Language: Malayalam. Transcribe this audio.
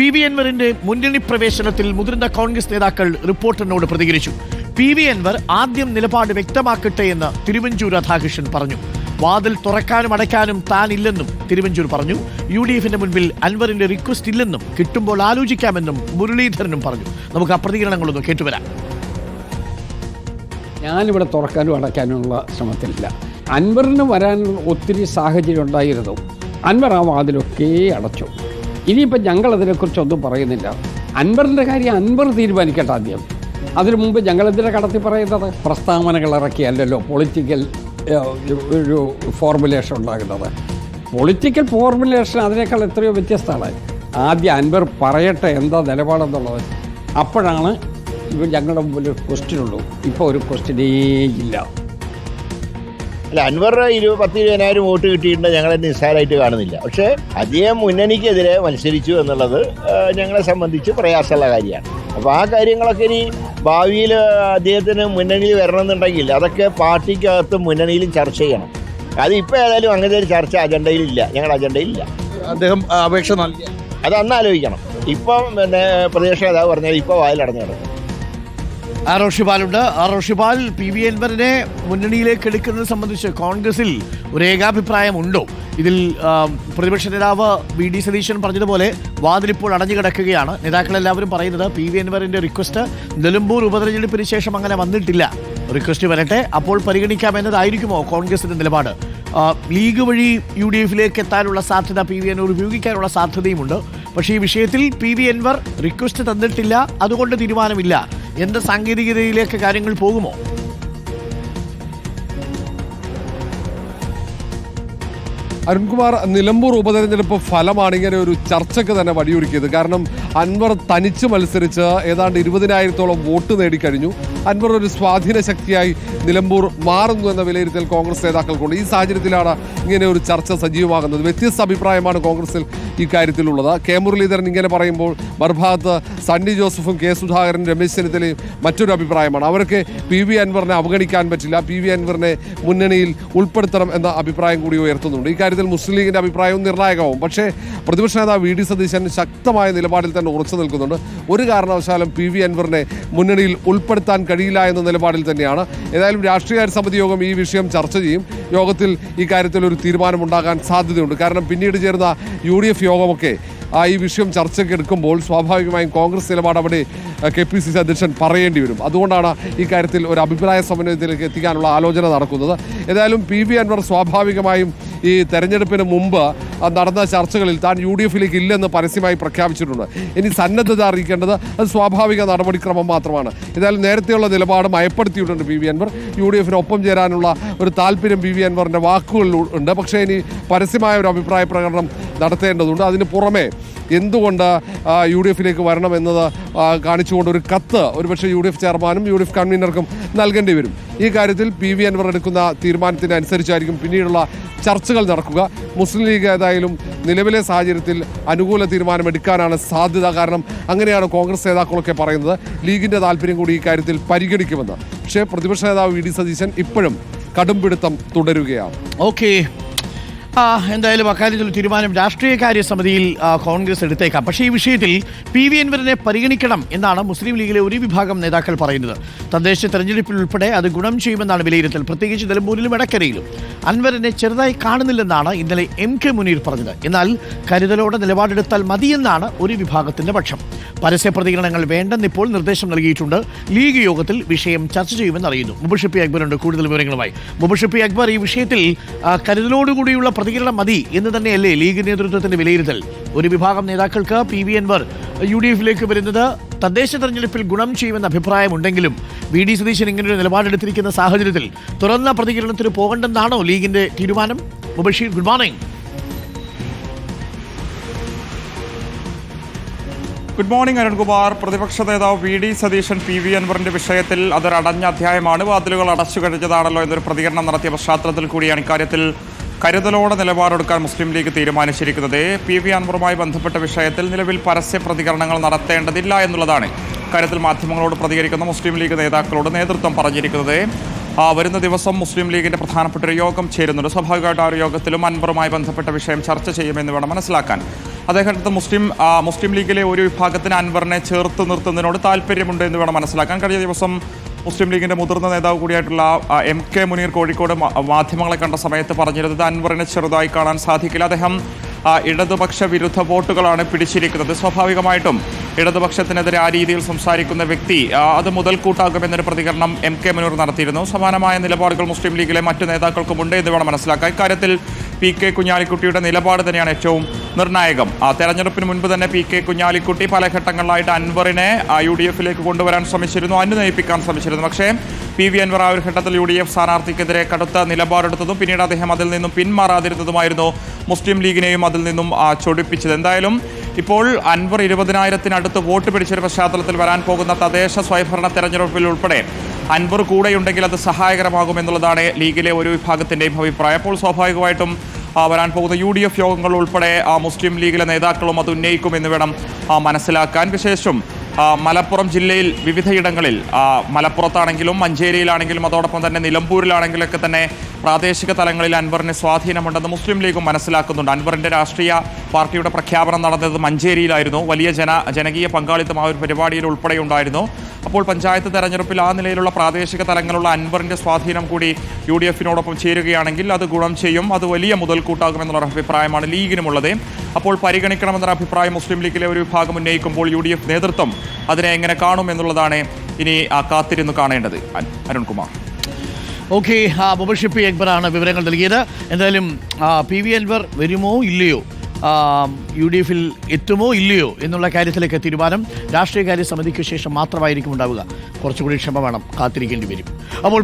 പി വി അൻവറിന്റെ മുന്നണി പ്രവേശനത്തിൽ മുതിർന്ന കോൺഗ്രസ് നേതാക്കൾ റിപ്പോർട്ടറിനോട് പ്രതികരിച്ചു. പി വി അൻവർ ആദ്യം നിലപാട് വ്യക്തമാക്കട്ടെ എന്ന് തിരുവഞ്ചൂർ രാധാകൃഷ്ണൻ പറഞ്ഞു. വാതിൽ തുറക്കാനും അടയ്ക്കാനും താനില്ലെന്നും തിരുവഞ്ചൂർ പറഞ്ഞു. യു ഡി എഫിന്റെ മുൻപിൽ അൻവറിന്റെ റിക്വസ്റ്റ് ഇല്ലെന്നും കിട്ടുമ്പോൾ ആലോചിക്കാമെന്നും മുരളീധരനും പറഞ്ഞു. നമുക്ക് ആ പ്രതികരണങ്ങളൊന്ന് കേട്ടുവരാം. ഞാനിവിടെ തുറക്കാനും അടയ്ക്കാനുമുള്ള ശ്രമത്തിലില്ല. അൻവറിന് വരാനുള്ള ഒത്തിരി സാഹചര്യം ഉണ്ടായിരുന്നു. അൻവർ ആ വാതിലൊക്കെ അടച്ചു. ഇനിയിപ്പോൾ ഞങ്ങൾ അതിനെക്കുറിച്ചൊന്നും പറയുന്നില്ല. അൻവറിന്റെ കാര്യം അൻവർ തീരുമാനിക്കട്ടെ ആദ്യം. അതിനു മുമ്പ് ഞങ്ങളെന്തിനാ കടത്തി പറയുന്നത്? പ്രസ്താവനകൾ ഇറക്കിയല്ലല്ലോ പൊളിറ്റിക്കൽ ഒരു ഫോർമുലേഷൻ ഉണ്ടാകുന്നത്. പൊളിറ്റിക്കൽ ഫോർമുലേഷൻ അതിനേക്കാൾ എത്രയോ വ്യത്യസ്തമാണ് ആദ്യം അൻവർ പറയട്ടെ എന്താ നിലപാടെന്നുള്ളത്. അപ്പോഴാണ് ഞങ്ങളുടെ മുമ്പിൽ ഒരു ക്വസ്റ്റ്യൻ ഉള്ളൂ. ഇപ്പോൾ ഒരു ക്വസ്റ്റ്യനേ ഇല്ല. അല്ല അൻവർ ഇരുപത് പത്ത് ഇരുപതിനായിരം വോട്ട് കിട്ടിയിട്ടുണ്ട് ഞങ്ങളെ നിസ്സാരമായിട്ട് കാണുന്നില്ല. പക്ഷേ അദ്ദേഹം മുന്നണിക്കെതിരെ മത്സരിച്ചു എന്നുള്ളത് ഞങ്ങളെ സംബന്ധിച്ച് പ്രയാസമുള്ള കാര്യമാണ്. അപ്പോൾ ആ കാര്യങ്ങളൊക്കെ ഇനി ഭാവിയിൽ അദ്ദേഹത്തിന് മുന്നണിയിൽ വരണമെന്നുണ്ടെങ്കിൽ അതൊക്കെ പാർട്ടിക്കകത്തും മുന്നണിയിലും ചർച്ച ചെയ്യണം. അത് ഇപ്പോൾ ഏതായാലും അങ്ങനത്തെ ഒരു ചർച്ച അജണ്ടയിലില്ല ഞങ്ങളുടെ അജണ്ടയിലില്ല അദ്ദേഹം അപേക്ഷ നൽകി അത് അന്ന് ആലോചിക്കണം. ഇപ്പം പിന്നെ പ്രതിപക്ഷ നേതാവ് പറഞ്ഞാൽ ഇപ്പോൾ വായിലടഞ്ഞു കിടക്കും ആർ ഉണ്ട് ആർ പി വി അൻവറിനെ മുന്നണിയിലേക്ക് എടുക്കുന്നത് സംബന്ധിച്ച് കോൺഗ്രസിൽ ഒരു ഏകാഭിപ്രായം ഉണ്ടോ ഇതിൽ പ്രതിപക്ഷ നേതാവ് വി ഡി സതീശൻ പറഞ്ഞതുപോലെ വാതിലിപ്പോൾ അടഞ്ഞു കിടക്കുകയാണ്. നേതാക്കളെല്ലാവരും പറയുന്നത് പി വി അൻവറിന്റെ റിക്വസ്റ്റ് നിലമ്പൂർ ഉപതെരഞ്ഞെടുപ്പിന് ശേഷം അങ്ങനെ വന്നിട്ടില്ല. റിക്വസ്റ്റ് വരട്ടെ അപ്പോൾ പരിഗണിക്കാമെന്നതായിരിക്കുമോ കോൺഗ്രസിന്റെ നിലപാട്? ലീഗ് വഴി യു ഡി എഫിലേക്ക് എത്താനുള്ള സാധ്യത പി വി അൻവർ ഉപയോഗിക്കാനുള്ള സാധ്യതയുമുണ്ട്. പക്ഷേ ഈ വിഷയത്തിൽ പി വി അൻവർ റിക്വസ്റ്റ് തന്നിട്ടില്ല. അതുകൊണ്ട് തീരുമാനമില്ല. എന്ത് സാങ്കേതികതയിലേക്ക് കാര്യങ്ങൾ പോകുമോ? അരുൺകുമാർ നിലമ്പൂർ ഉപതെരഞ്ഞെടുപ്പ് ഫലമാണ് ഇങ്ങനെ ഒരു ചർച്ചയ്ക്ക് തന്നെ വഴിയൊരുക്കിയത്. കാരണം അൻവർ തനിച്ച് മത്സരിച്ച് ഏതാണ്ട് ഇരുപതിനായിരത്തോളം വോട്ട് നേടിക്കഴിഞ്ഞു. അൻവർ ഒരു സ്വാധീന ശക്തിയായി നിലമ്പൂർ മാറുന്നു എന്ന വിലയിരുത്തൽ കോൺഗ്രസ് നേതാക്കൾക്കുണ്ട്. ഈ സാഹചര്യത്തിലാണ് ഇങ്ങനെ ഒരു ചർച്ച സജീവമാകുന്നത്. വ്യത്യസ്ത അഭിപ്രായമാണ് കോൺഗ്രസിൽ ഇക്കാര്യത്തിലുള്ളത്. കെ മുരളീധരൻ ഇങ്ങനെ പറയുമ്പോൾ മറുഭാഗത്ത് സണ്ണി ജോസഫും കെ സുധാകരൻ രമേശ് ചെന്നിത്തലയും മറ്റൊരു അഭിപ്രായമാണ്. അവർക്ക് പി വി അൻവറിനെ അവഗണിക്കാൻ പറ്റില്ല. പി വി അൻവറിനെ മുന്നണിയിൽ ഉൾപ്പെടുത്തണം എന്ന അഭിപ്രായം കൂടി ഉയർത്തുന്നുണ്ട്. ഇക്കാര്യത്തിൽ മുസ്ലിം ലീഗിന്റെ അഭിപ്രായവും നിർണായകവും. പക്ഷേ പ്രതിപക്ഷ നേതാവ് വി ഡി സതീശൻ ശക്തമായ നിലപാടിൽ തന്നെ ഉറച്ചു നിൽക്കുന്നുണ്ട്. ഒരു കാരണവശാലും പി വി അൻവറിനെ മുന്നണിയിൽ ഉൾപ്പെടുത്താൻ കഴിയില്ല എന്ന നിലപാടിൽ തന്നെയാണ്. ഏതായാലും രാഷ്ട്രീയകാര്യ സമിതി യോഗം ഈ വിഷയം ചർച്ച ചെയ്യും. യോഗത്തിൽ ഈ കാര്യത്തിൽ ഒരു തീരുമാനമുണ്ടാകാൻ സാധ്യതയുണ്ട്. കാരണം പിന്നീട് ചേർന്ന യു ഡി എഫ് യോഗമൊക്കെ ഈ വിഷയം ചർച്ചയ്ക്ക് എടുക്കുമ്പോൾ സ്വാഭാവികമായും കോൺഗ്രസ് നിലപാട് അവിടെ കെ പി സി സി അധ്യക്ഷൻ പറയേണ്ടി വരും. അതുകൊണ്ടാണ് ഈ കാര്യത്തിൽ ഒരു അഭിപ്രായ സമന്വയത്തിലേക്ക് എത്തിക്കാനുള്ള ആലോചന നടക്കുന്നത്. ഏതായാലും പി വി അൻവർ സ്വാഭാവികമായും ഈ തെരഞ്ഞെടുപ്പിന് മുമ്പ് ആ നടന്ന ചർച്ചകളിൽ താൻ യു ഡി എഫിലേക്ക് ഇല്ലെന്ന് പരസ്യമായി പ്രഖ്യാപിച്ചിട്ടുണ്ട്. ഇനി സന്നദ്ധത അറിയിക്കേണ്ടത് അത് സ്വാഭാവിക നടപടിക്രമം മാത്രമാണ്. ഏതായാലും നേരത്തെയുള്ള നിലപാട് മയപ്പെടുത്തിയിട്ടുണ്ട് P V Anvar. U D എഫിന് ഒപ്പം ചേരാനുള്ള ഒരു താല്പര്യം പി വി അൻവറിന്റെ വാക്കുകളിൽ ഉണ്ട്. പക്ഷേ ഇനി പരസ്യമായ ഒരു അഭിപ്രായ പ്രകടനം നടത്തേണ്ടതുണ്ട്. അതിന് പുറമെ എന്തുകൊണ്ട് യു ഡി എഫിലേക്ക് വരണമെന്നത് കാണിച്ചുകൊണ്ട് ഒരു കത്ത് ഒരുപക്ഷെ യു ഡി എഫ് ചെയർമാനും യു ഡി എഫ് കൺവീനർക്കും നൽകേണ്ടി വരും. ഈ കാര്യത്തിൽ പി വി അൻവർ എടുക്കുന്ന തീരുമാനത്തിനനുസരിച്ചായിരിക്കും പിന്നീടുള്ള ചർച്ചകൾ നടക്കുക. മുസ്ലിം ലീഗ് ഏതായാലും നിലവിലെ സാഹചര്യത്തിൽ അനുകൂല തീരുമാനമെടുക്കാനാണ് സാധ്യത. കാരണം അങ്ങനെയാണ് കോൺഗ്രസ് നേതാക്കളൊക്കെ പറയുന്നത്. ലീഗിന്റെ താല്പര്യം കൂടി ഈ കാര്യത്തിൽ പരിഗണിക്കുമെന്ന്. പക്ഷേ പ്രതിപക്ഷ നേതാവ് വി ഡി സതീശൻ ഇപ്പോഴും കടുംപിടുത്തം തുടരുകയാണ്. ഓക്കെ. എന്തായാലും അക്കാര്യത്തിൽ തീരുമാനം രാഷ്ട്രീയ കാര്യ സമിതിയിൽ കോൺഗ്രസ് എടുത്തേക്കാം. പക്ഷേ ഈ വിഷയത്തിൽ പി വി എൻവറിനെ പരിഗണിക്കണം എന്നാണ് മുസ്ലിം ലീഗിലെ ഒരു വിഭാഗം നേതാക്കൾ പറയുന്നത്. തദ്ദേശ തെരഞ്ഞെടുപ്പിൽ ഉൾപ്പെടെ അത് ഗുണം ചെയ്യുമെന്നാണ് വിലയിരുത്തൽ. പ്രത്യേകിച്ച് നിലമ്പൂരിലും ഇടക്കരയിലും അൻവറിനെ ചെറുതായി കാണുന്നില്ലെന്നാണ് ഇന്നലെ എം കെ മുനീർ പറഞ്ഞത്. എന്നാൽ കരുതലോടെ നിലപാടെടുത്താൽ മതിയെന്നാണ് ഒരു വിഭാഗത്തിന്റെ പക്ഷം. പരസ്യ പ്രതികരണങ്ങൾ വേണ്ടെന്നിപ്പോൾ നിർദ്ദേശം നൽകിയിട്ടുണ്ട്. ലീഗ് യോഗത്തിൽ വിഷയം ചർച്ച ചെയ്യുമെന്ന് അറിയുന്നു. മുബഷിപ്പി അക്ബറുണ്ട്. കൂടുതൽ വിവരങ്ങളുമായി. മുബഷിപ്പി അക്ബർ ഈ വിഷയത്തിൽ കരുതലോടുകൂടിയുള്ള പ്രതികരണം മതി എന്ന് തന്നെയല്ലേ ലീഗ് നേതൃത്വത്തിന്റെ വിലയിരുത്തൽ. ഒരു വിഭാഗം നേതാക്കൾക്ക് P V Anvar U D എഫിലേക്ക് വരുന്നത് തദ്ദേശ തെരഞ്ഞെടുപ്പിൽ ഗുണം ചെയ്യുമെന്ന അഭിപ്രായമുണ്ടെങ്കിലും വി ഡി സതീശൻ ഇങ്ങനൊരു നിലപാടെടുത്തിരിക്കുന്ന സാഹചര്യത്തിൽ തുറന്ന പ്രതികരണത്തിന് പോകണ്ടെന്നാണോ ലീഗിന്റെ തീരുമാനം? Mubasheer good morning good morning Arunkumar. പ്രതിപക്ഷ നേതാവ് V D Satheesan P V അൻവറിന്റെ വിഷയത്തിൽ അതൊരു അടഞ്ഞ അധ്യായമാണ്. വാതിലുകൾ അടച്ചു കഴിഞ്ഞതാണല്ലോ എന്നൊരു പ്രതികരണം നടത്തിയ പശ്ചാത്തലത്തിൽ കൂടിയാണ് ഇക്കാര്യത്തിൽ കരുതലോടെ നിലപാടെടുക്കാൻ മുസ്ലിം ലീഗ് തീരുമാനിച്ചിരിക്കുന്നത് പി വി അൻവറുമായി ബന്ധപ്പെട്ട വിഷയത്തിൽ നിലവിൽ പരസ്യ പ്രതികരണങ്ങൾ നടത്തേണ്ടതില്ല എന്നുള്ളതാണ്. കാര്യത്തിൽ മാധ്യമങ്ങളോട് പ്രതികരിക്കുന്ന മുസ്ലിം ലീഗ് നേതാക്കളോട് നേതൃത്വം പറഞ്ഞിരിക്കുന്നത് വരുന്ന ദിവസം മുസ്ലിം ലീഗിന്റെ പ്രധാനപ്പെട്ട ഒരു യോഗം ചേരുന്നുണ്ട്. സ്വാഭാവികമായിട്ട് ആ ഒരു യോഗത്തിലും അൻവറുമായി ബന്ധപ്പെട്ട വിഷയം ചർച്ച ചെയ്യുമെന്ന് വേണം മനസ്സിലാക്കാൻ. അദ്ദേഹത്തെ മുസ്ലിം മുസ്ലിം ലീഗിലെ ഒരു വിഭാഗത്തിന് അൻവറിനെ ചേർത്ത് നിർത്തുന്നതിനോട് താല്പര്യമുണ്ട് എന്ന് വേണം മനസ്സിലാക്കാൻ. കഴിഞ്ഞ ദിവസം മുസ്ലിം ലീഗിന്റെ മുതിർന്ന നേതാവ് കൂടിയായിട്ടുള്ള എം കെ മുനീർ കോഴിക്കോട് മാധ്യമങ്ങളെ കണ്ട സമയത്ത് പറഞ്ഞിരുന്നത് അൻവറിനെ ചെറുതായി കാണാൻ സാധിക്കില്ല. അദ്ദേഹം ഇടതുപക്ഷ വിരുദ്ധ വോട്ടുകളാണ് പിടിച്ചിരിക്കുന്നത്. സ്വാഭാവികമായിട്ടും ഇടതുപക്ഷത്തിനെതിരെ ആ രീതിയിൽ സംസാരിക്കുന്ന വ്യക്തി അത് മുതൽക്കൂട്ടാകുമെന്നൊരു പ്രതികരണം എം കെ മനൂർ നടത്തിയിരുന്നു. സമാനമായ നിലപാടുകൾ മുസ്ലിം ലീഗിലെ മറ്റു നേതാക്കൾക്കുമുണ്ട് എന്ന് വേണം മനസ്സിലാക്കാം ഇക്കാര്യത്തിൽ പി കെ കുഞ്ഞാലിക്കുട്ടിയുടെ നിലപാട് തന്നെയാണ് ഏറ്റവും നിർണായകം. ആ തെരഞ്ഞെടുപ്പിന് മുൻപ് തന്നെ പി കെ കുഞ്ഞാലിക്കുട്ടി പല ഘട്ടങ്ങളിലായിട്ട് അൻവറിനെ യു ഡി എഫിലേക്ക് കൊണ്ടുവരാൻ ശ്രമിച്ചിരുന്നു അനുനയിപ്പിക്കാൻ ശ്രമിച്ചിരുന്നു. പക്ഷേ പി വി അൻവർ ആ ഒരു ഘട്ടത്തിൽ യു ഡി എഫ് സ്ഥാനാർത്ഥിക്കെതിരെ കടുത്ത നിലപാടെടുത്തതും പിന്നീട് അദ്ദേഹം അതിൽ നിന്നും പിന്മാറാതിരുന്നതുമായിരുന്നു മുസ്ലിം ലീഗിനെയും അതിൽ നിന്നും ചൊടിപ്പിച്ചത്. എന്തായാലും ഇപ്പോൾ അൻപർ ഇരുപതിനായിരത്തിനടുത്ത് വോട്ട് പിടിച്ചൊരു പശ്ചാത്തലത്തിൽ വരാൻ പോകുന്ന തദ്ദേശ സ്വയംഭരണ തെരഞ്ഞെടുപ്പിൽ ഉൾപ്പെടെ അൻപർ കൂടെയുണ്ടെങ്കിൽ അത് സഹായകരമാകുമെന്നുള്ളതാണ് ലീഗിലെ ഒരു വിഭാഗത്തിന്റെയും അഭിപ്രായം. അപ്പോൾ സ്വാഭാവികമായിട്ടും വരാൻ പോകുന്ന യു ഡി എഫ് യോഗങ്ങൾ ഉൾപ്പെടെ മുസ്ലിം ലീഗിലെ നേതാക്കളും അത് ഉന്നയിക്കും എന്ന് വേണം മനസ്സിലാക്കാൻ. വിശേഷം മലപ്പുറം ജില്ലയിൽ വിവിധയിടങ്ങളിൽ മലപ്പുറത്താണെങ്കിലും മഞ്ചേരിയിലാണെങ്കിലും അതോടൊപ്പം തന്നെ നിലമ്പൂരിലാണെങ്കിലൊക്കെ തന്നെ പ്രാദേശിക തലങ്ങളിൽ അൻവറിന് സ്വാധീനമുണ്ടെന്ന് മുസ്ലിം ലീഗും മനസ്സിലാക്കുന്നുണ്ട്. അൻവറിന്റെ രാഷ്ട്രീയ പാർട്ടിയുടെ പ്രഖ്യാപനം നടന്നത് മഞ്ചേരിയിലായിരുന്നു. വലിയ ജന ജനകീയ പങ്കാളിത്തം ആ ഒരു പരിപാടിയിൽ ഉൾപ്പെടെ ഉണ്ടായിരുന്നു അപ്പോൾ പഞ്ചായത്ത് തെരഞ്ഞെടുപ്പിൽ ആ നിലയിലുള്ള പ്രാദേശിക തലങ്ങളുള്ള അൻവറിന്റെ സ്വാധീനം കൂടി യു ഡി എഫിനോടൊപ്പം ചേരുകയാണെങ്കിൽ അത് ഗുണം ചെയ്യും. അത് വലിയ മുതൽക്കൂട്ടാകുമെന്നുള്ള അഭിപ്രായമാണ് ലീഗിനുമുള്ളത്. അപ്പോൾ പരിഗണിക്കണമെന്നൊരു അഭിപ്രായം മുസ്ലിം ലീഗിലെ ഒരു വിഭാഗം ഉന്നയിക്കുമ്പോൾ യു നേതൃത്വം അതിനെ എങ്ങനെ കാണും എന്നുള്ളതാണ് ഇനി കാത്തിരുന്ന് കാണേണ്ടത്. അരുൺകുമാർ. ഓക്കെ മുബഷിപ്പി അക്ബറാണ് വിവരങ്ങൾ നൽകിയത്. എന്തായാലും പി വി അൻവർ വരുമോ ഇല്ലയോ? യു ഡി എഫിൽ എത്തുമോ ഇല്ലയോ എന്നുള്ള കാര്യത്തിലേക്ക് തീരുമാനം രാഷ്ട്രീയകാര്യ സമിതിക്ക് ശേഷം മാത്രമായിരിക്കും ഉണ്ടാവുക. കുറച്ചുകൂടി ക്ഷമ വേണം കാത്തിരിക്കേണ്ടി വരും. അപ്പോൾ